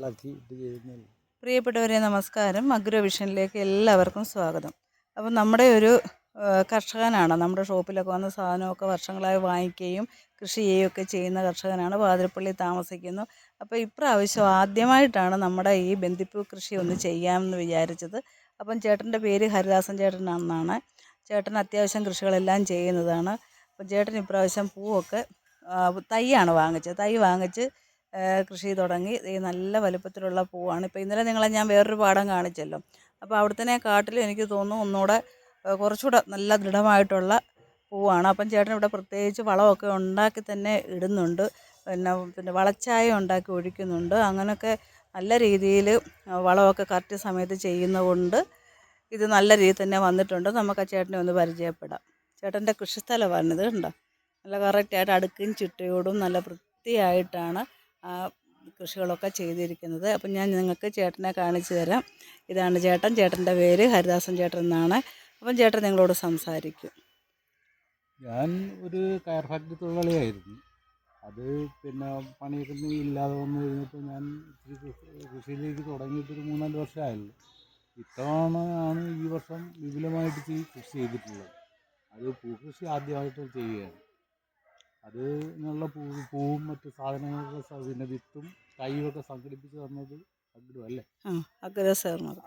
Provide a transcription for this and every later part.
ഇളക്കി ചെയ്യുന്നില്ല പ്രിയപ്പെട്ടവരെ നമസ്കാരം. അഗ്രോവിഷനിലേക്ക് എല്ലാവർക്കും സ്വാഗതം. അപ്പം നമ്മുടെ ഒരു കർഷകനാണ്. നമ്മുടെ ഷോപ്പിലൊക്കെ വന്ന സാധനമൊക്കെ വർഷങ്ങളായി വാങ്ങിക്കുകയും കൃഷി ചെയ്യുകയൊക്കെ ചെയ്യുന്ന കർഷകനാണ്. വാതിരപ്പള്ളി താമസിക്കുന്നു. അപ്പോൾ ഇപ്രാവശ്യം ആദ്യമായിട്ടാണ് നമ്മുടെ ഈ ബന്ദിപ്പൂ കൃഷി ഒന്ന് ചെയ്യാമെന്ന് വിചാരിച്ചത്. അപ്പം ചേട്ടന്റെ പേര് ഹരിദാസൻ ചേട്ടനാണെന്നാണ്. ചേട്ടൻ അത്യാവശ്യം കൃഷികളെല്ലാം ചെയ്യുന്നതാണ്. അപ്പം ചേട്ടൻ ഇപ്രാവശ്യം പൂവൊക്കെ തൈയാണ് വാങ്ങിച്ചത്. തൈ വാങ്ങിച്ച് കൃഷി തുടങ്ങി. ഈ നല്ല വലുപ്പത്തിലുള്ള പൂവാണ്. ഇപ്പോൾ ഇന്നലെ നിങ്ങളെ ഞാൻ വേറൊരു പാടം കാണിച്ചല്ലോ. അപ്പോൾ അവിടുത്തെ കാട്ടിൽ എനിക്ക് തോന്നുന്നു ഒന്നുകൂടെ കുറച്ചുകൂടെ നല്ല ദൃഢമായിട്ടുള്ള പൂവാണ്. അപ്പം ചേട്ടൻ ഇവിടെ പ്രത്യേകിച്ച് വളമൊക്കെ ഉണ്ടാക്കി തന്നെ ഇടുന്നുണ്ട്. പിന്നെ പിന്നെ വളച്ചായ ഉണ്ടാക്കി ഒഴിക്കുന്നുണ്ട്. അങ്ങനെയൊക്കെ നല്ല രീതിയിൽ വളമൊക്കെ കറക്റ്റ് സമയത്ത് ചെയ്യുന്നതുകൊണ്ട് ഇത് നല്ല രീതിയിൽ തന്നെ വന്നിട്ടുണ്ട്. നമുക്ക് ആ ചേട്ടനെ ഒന്ന് പരിചയപ്പെടാം. ചേട്ടന്റെ കൃഷിസ്ഥലമാണിത് കണ്ടോ? നല്ല കറക്റ്റായിട്ട് അടുക്കും ചിട്ടയോടും നല്ല വൃത്തിയായിട്ടാണ് കൃഷികളൊക്കെ ചെയ്തിരിക്കുന്നത്. അപ്പം ഞാൻ നിങ്ങൾക്ക് ചേട്ടനെ കാണിച്ചു തരാം. ഇതാണ് ചേട്ടൻ. ചേട്ടന്റെ പേര് ഹരിദാസൻ ചേട്ടൻ എന്നാണ്. അപ്പം ചേട്ടൻ നിങ്ങളോട് സംസാരിക്കും. ഞാൻ ഒരു കയർ ഫാക്ടറി തൊഴിലാളിയായിരുന്നു. അത് പിന്നെ പണിയൊക്കെ ഇല്ലാതെ വന്നു കഴിഞ്ഞപ്പോൾ ഞാൻ കൃഷിയിലേക്ക് തുടങ്ങിയിട്ട് ഒരു മൂന്നാൽ വർഷമായല്ലോ. ഇത്തവണ ആണ് ഈ വർഷം വിപുലമായിട്ട് കൃഷി ചെയ്തിട്ടുള്ളത്. അത് പൂക്കൃഷി ആദ്യമായിട്ട് ചെയ്യുകയാണ്. അത് നല്ല പൂ പൂവും മറ്റ് സാധനങ്ങളൊക്കെ പിന്നെ വിത്തും തൈയൊക്കെ സംഘടിപ്പിച്ച് തന്നത് അഗ്രോ അല്ലേ? ആ അഗ്രോ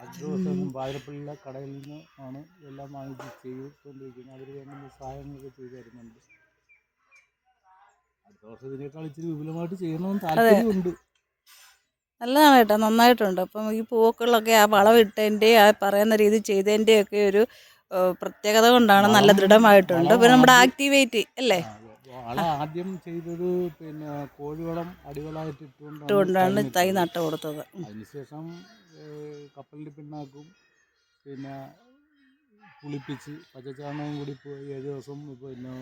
അഗ്രോസം വാതിരപ്പള്ളിയിലെ കടയിൽ നിന്ന് ആണ് എല്ലാം വാങ്ങിച്ച് ചെയ്തുകൊണ്ടിരിക്കുന്നത്. അവർ വേണ്ട സഹായങ്ങളൊക്കെ ചെയ്തു തരുന്നുണ്ട്. അടുത്ത വർഷം ഇതിനേക്കാൾ ഇച്ചിരി വിപുലമായിട്ട് ചെയ്യണമെന്ന് താല്പര്യമുണ്ട്. നല്ലതാണ് കേട്ടോ നന്നായിട്ടുണ്ട്. അപ്പം ഈ പൂക്കളൊക്കെ ആ വളവിട്ടതിന്റെ ആ പറയുന്ന രീതി ചെയ്തതിന്റെ ഒക്കെ ഒരു പ്രത്യേകത കൊണ്ടാണ് നല്ല ദൃഢമായിട്ടുണ്ട്. പിന്നെ നമ്മുടെ ആക്ടിവേറ്റ് അല്ലേ? വള ആദ്യം ചെയ്തത് പിന്നെ കോഴിവളം അടിവളമായിട്ട് ഇട്ടുകൊണ്ടാണ് തൈ നട്ട കൊടുത്തത്. അതിനുശേഷം കപ്പലിന് കപ്പലിന്റെ പിണ്ണാക്കും പിന്നെ പുളിപ്പിച്ച് പച്ചച്ചാണകം കൂടി ഇപ്പോൾ ഏഴ് ദിവസം പിന്നെ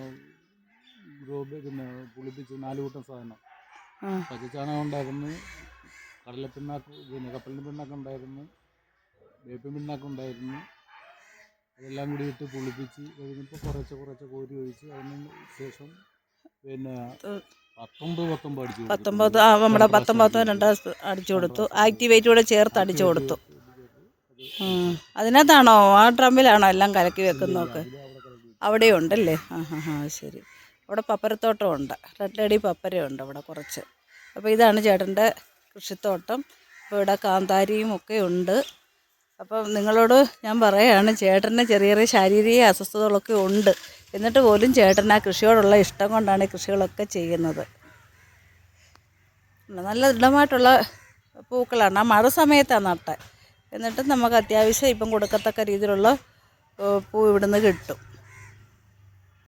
ഗ്രോബ് പിന്നെ പുളിപ്പിച്ച് നാല് കൂട്ടം സാധനം. പച്ചച്ചാണകം ഉണ്ടായിരുന്നു കടലപ്പിണ്ണാക്ക് പിന്നെ കപ്പലിന്റെ പിന്നാക്കം ഉണ്ടായിരുന്നു വേപ്പിൻ പിന്നാക്കം ഉണ്ടായിരുന്നു അതെല്ലാം കൂടി ഇട്ട് പുളിപ്പിച്ച് കഴിഞ്ഞപ്പോൾ കുറച്ച് കുറച്ച് കോരി ഒഴിച്ച് അതിന് ശേഷം പിന്നെ. പത്തൊമ്പത് നമ്മുടെ പത്തൊമ്പത് രണ്ട്. അടിച്ചു കൊടുത്തു. ആക്ടിവേറ്റ് കൂടെ ചേർത്ത് അടിച്ചു കൊടുത്തു. അത് അതിനകത്താണോ? ആ ഡ്രമ്മിലാണോ എല്ലാം കലക്കി വെക്കുന്നതൊക്കെ അവിടെ ഉണ്ടല്ലേ? ആ ഹാ ഹാ ശരി. അവിടെ പപ്പരത്തോട്ടം ഉണ്ട്. റെഡ് ലേഡി പപ്പരയുണ്ട് അവിടെ കുറച്ച്. അപ്പോൾ ഇതാണ് ചേട്ടന്റെ കൃഷിത്തോട്ടം. അപ്പോൾ ഇവിടെ കാന്താരിയും ഒക്കെ ഉണ്ട്. അപ്പം നിങ്ങളോട് ഞാൻ പറയുകയാണ് ചേട്ടന് ചെറിയ ചെറിയ ശാരീരിക അസ്വസ്ഥതകളൊക്കെ ഉണ്ട്. എന്നിട്ട് പോലും ചേട്ടൻ ആ കൃഷിയോടുള്ള ഇഷ്ടം കൊണ്ടാണ് കൃഷികളൊക്കെ ചെയ്യുന്നത്. നല്ല ദൃഢമായിട്ടുള്ള പൂക്കളാണ്. ആ മഴ സമയത്താണ് നട്ടത് എന്നിട്ട് നമുക്ക് അത്യാവശ്യം ഇപ്പം കൊടുക്കത്തക്ക രീതിയിലുള്ള പൂ ഇവിടുന്ന് കിട്ടും.